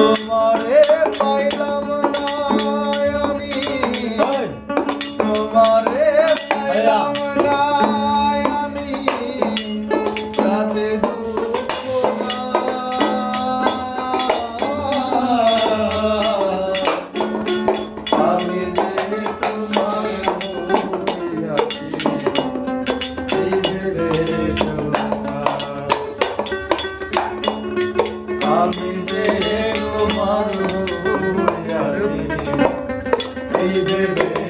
তোমারে পাইলাম না আমি। তোমারে পাইলাম না আমি। দুঃখ আমি যে তোমার যে তোমার হইয়াছি, এই ভেবে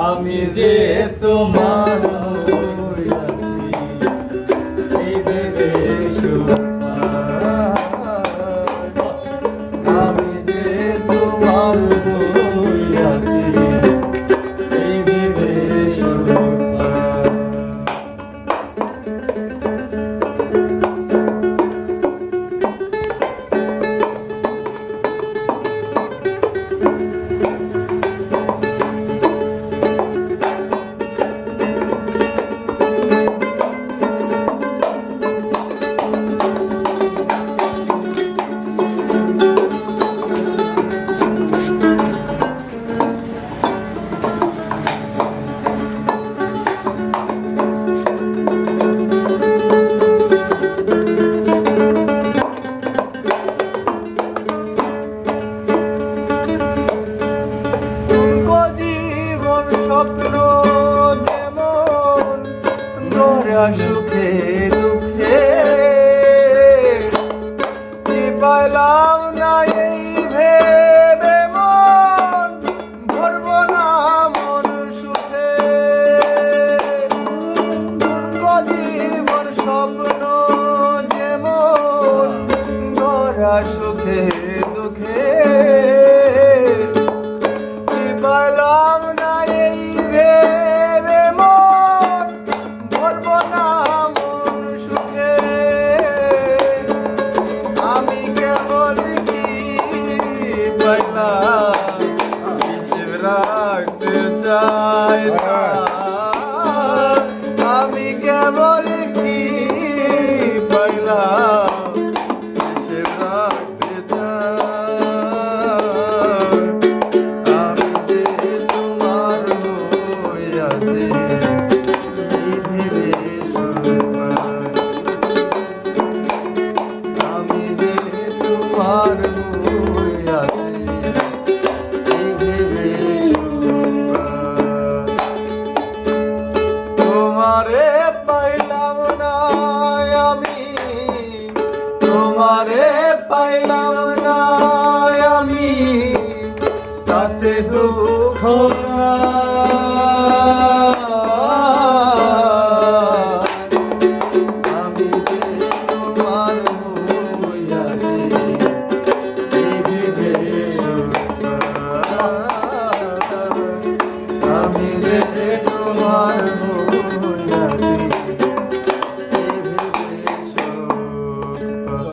আমি যে তোমার স্বপ্ন যেমন গড়া সুখে দুঃখে। কি পাইলাম না এই ভেবে মন? ভরব না মন সুখে। তুমকো জীবন স্বপ্ন যেমন গড়া সুখে দুঃখে। কি পাইলাম কেবল কি পাইলাম? হিসেব রাখতে আমি যে তোমার হইয়াছি আমি যে তোমার হইয়াছি